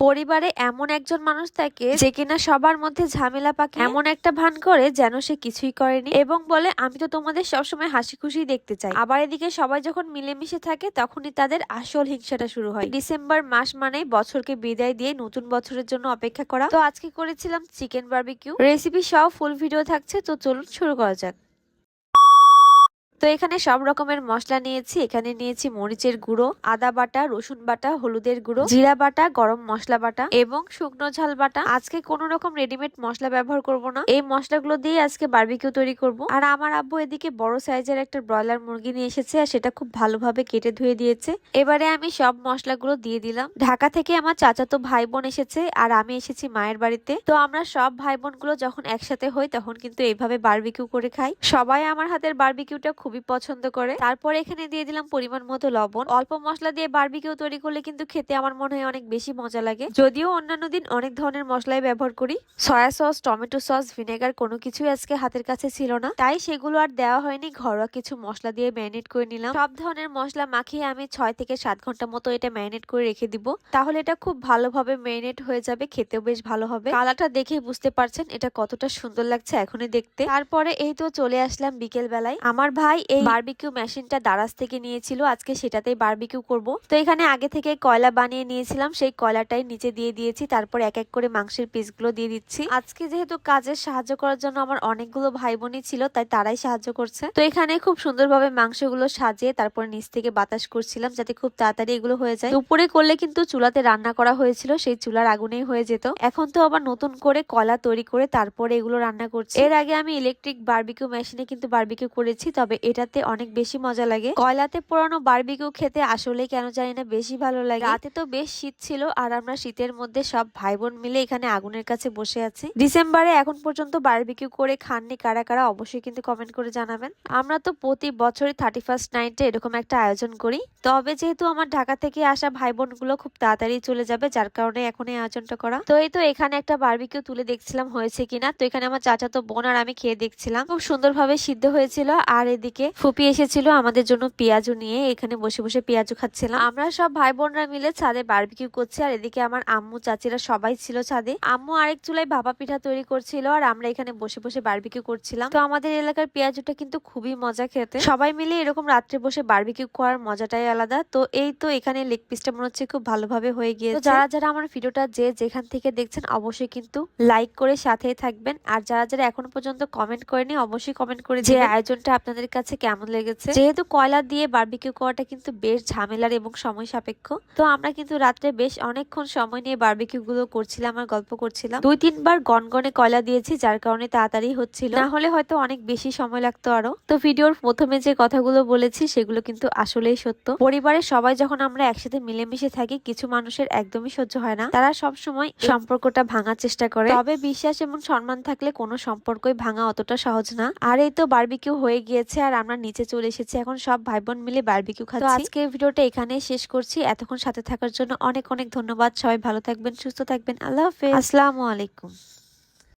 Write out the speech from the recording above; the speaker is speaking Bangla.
পরিবারে এমন একজন মানুষ থাকে যে কিনা সবার মধ্যে ঝামেলা পাকে এমন একটা ভান করে যেন সে কিছুই করেনি এবং বলে আমি তো তোমাদের সবসময় হাসি খুশি দেখতে চাই। আবার এদিকে সবাই যখন মিলেমিশে থাকে তখনই তাদের আসল হিংসাটা শুরু হয়। ডিসেম্বর মাস মানেই বছরকে বিদায় দিয়ে নতুন বছরের জন্য অপেক্ষা করা। তো আজকে করেছিলাম চিকেন বার্বিকিউ। রেসিপি সহ ফুল ভিডিও থাকছে তো চলুন শুরু করা যাক। তো এখানে সব রকমের মশলা নিয়েছি। এখানে নিয়েছি মরিচের গুঁড়ো, আদা বাটা, রসুন বাটা, হলুদের গুঁড়ো, জিরা বাটা, গরম মশলা বাটা এবং শুকনো ঝাল বাটা। আজকে কোন রকম রেডিমেড মশলা ব্যবহার করব না। এই মশলাগুলো দিয়ে আজকে বার্বিকিউ তৈরি করব। আর আমার আব্বু এদিকে বড় সাইজের একটা ব্রয়লার মুরগি নিয়ে এসেছে আর সেটা খুব ভালোভাবে কেটে ধুয়ে দিয়েছে। এবারে আমি সব মশলাগুলো দিয়ে দিলাম। ঢাকা থেকে আমার চাচাতো ভাই বোন এসেছে আর আমি এসেছি মায়ের বাড়িতে। তো আমরা সব ভাই বোনগুলো যখন একসাথে হই তখন কিন্তু এইভাবে বার্বিকিউ করে খাই। সবাই আমার হাতের বার্বিকিউটা খুবই পছন্দ করে। তারপর এখানে দিয়ে দিলাম পরিমাণ মতো লবণ। অল্প মশলা দিয়ে বার্বিকিউ তৈরি করলে কিন্তু খেতে আমার মনে হয় অনেক বেশি মজা লাগে। যদিও অন্যান্য দিন অনেক ধরনের মশলাই ব্যবহার করি। Soya sauce, tomato sauce, vinegar কোনো কিছুই আজকে হাতের কাছে ছিল না। তাই সেগুলো আর দেওয়া হয়নি। ঘরোয়া কিছু মশলা দিয়ে ম্যারিনেট করে নিলাম। সব ধরনের মশলা মাখিয়ে আমি ছয় থেকে সাত ঘণ্টা মতো এটা ম্যারিনেট করে রেখে দিব। তাহলে এটা খুব ভালোভাবে ম্যারিনেট হয়ে যাবে, খেতেও বেশ ভালো হবে। কালারটা দেখে বুঝতে পারছেন এটা কতটা সুন্দর লাগছে এখনই দেখতে। তারপরে এই তো চলে আসলাম বিকেল বেলায় আমার ভাই এই বারবিকিউ মেশিনটা দারাজ থেকে নিয়েছিল, আজকে সেটাতেই বারবিকিউ করব। তো এখানে আগে থেকে কয়লা বানিয়ে নিয়েছিলাম, সেই কয়লাটাই নিচে দিয়ে দিয়েছি, তারপর এক এক করে মাংসের পিসগুলো দিয়ে দিচ্ছি। আজকে যেহেতু কাজের সাহায্য করার জন্য আমার অনেকগুলো ভাই বোনই ছিল, তাই তারাই সাহায্য করছে। তো এখানে খুব সুন্দরভাবে মাংসগুলো সাজিয়ে তারপর নিচ থেকে বাতাস করছিলাম, যাতে খুব তাড়াতাড়ি এগুলো হয়ে যায়। দুপুরে করলে কিন্তু চুলাতে রান্না করা হয়েছিল, সেই চুলার আগুনেই হয়ে যেত। এখন তো আবার নতুন করে কয়লা তৈরি করে তারপরে এগুলো রান্না করছি। এর আগে আমি ইলেকট্রিক বার্বিকিউ মেশিনে কিন্তু বারবিকিউ করেছি, তবে এটাতে অনেক বেশি মজা লাগে। কয়লাতে পোড়ানো বারবিকিউ খেতে আসলে কেন জানি না বেশি ভালো লাগে। রাতে তো বেশ শীত ছিল আর আমরা শীতের মধ্যে সব ভাই বোন মিলে এখানে আগুনের কাছে বসে আছি। ডিসেম্বরে এখন পর্যন্ত বারবিকিউ করে খাননি কারা কারা অবশ্যই কিন্তু কমেন্ট করে জানাবেন। আমরা তো প্রতি বছরই থার্টি ফার্স্ট নাইটে এরকম একটা আয়োজন করি। তবে যেহেতু আমার ঢাকা থেকে আসা ভাই বোনগুলো খুব তাড়াতাড়ি চলে যাবে, যার কারণে এখন এই আয়োজনটা করা। তো এই তো এখানে একটা বারবিকিউ তুলে দেখছিলাম হয়েছে কিনা। তো এখানে আমার চাচা তো বোন আর আমি খেয়ে দেখছিলাম। খুব সুন্দরভাবে সিদ্ধ হয়েছিল। আর এদিকে ফুপি এসেছিল আমাদের জন্য পেঁয়াজু নিয়ে এখানে বসে বসে পেঁয়াজু খাচ্ছিলাম। আমরা সব ভাই বোনরা মিলে ছাদে বার্বিকিউ করছি আর এদিকে আমার আম্মু চাচিরা সবাই ছিল ছাদে। আম্মু আরেক চুলায় ভাপা পিঠা তৈরি করছিল আর আমরা এখানে বসে বসে বারবিকিউ করছিলাম। তো আমাদের এলাকার পেঁয়াজুটা কিন্তু খুবই মজা খেতে। সবাই মিলে এরকম রাত্রে বসে বার্বিকিউ করার মজাটাই আলাদা। তো এই তো এখানে লেগ পিসটা মনে হচ্ছে খুব ভালোভাবে হয়ে গিয়েছে। যারা যারা আমার ভিডিওটা যে যেখান থেকে দেখছেন অবশ্যই কিন্তু লাইক করে সাথেই থাকবেন। আর যারা যারা এখনও পর্যন্ত কমেন্ট করেনি অবশ্যই কমেন্ট করে যে আয়োজনটা আপনাদের কাছে কেমন লেগেছে? যেহেতু কয়লা দিয়ে বারবিকিউ করাটা কিন্তু বেশ ঝামেলার এবং সময় সাপেক্ষ, তো আমরা কিন্তু রাত্রে বেশ অনেকক্ষণ সময় নিয়ে বারবিকিউ গুলো করছিলাম আর গল্প করছিলাম। দুই, তিনবার গনগনে কয়লা দিয়েছি, যার কারণে তাড়াতাড়ি হচ্ছিল। না হলে হয়তো অনেক বেশি সময় লাগতো আরও। তো ভিডিওর প্রথমে যে কথাগুলো বলেছি, সেগুলো কিন্তু আসলেই সত্য। পরিবারের সবাই যখন আমরা একসাথে মিলেমিশে থাকি, কিছু মানুষের একদমই সহ্য হয় না। তারা সব সময় সম্পর্কটা ভাঙার চেষ্টা করে। তবে বিশ্বাস এবং সম্মান থাকলে কোনো সম্পর্কই ভাঙা অতটা সহজ না। আর এই তো বার্বিকিউ হয়ে গিয়েছে, আর আমরা নিচে চলে এসেছি। এখন সব ভাই বোন মিলে বারবিকিউ খাচ্ছি। আজকে ভিডিওটা এখানে শেষ করছি। এতক্ষণ সাথে থাকার জন্য অনেক অনেক ধন্যবাদ। সবাই ভালো থাকবেন সুস্থ থাকবেন। আল্লাহ হাফেজ। আসসালামু আলাইকুম।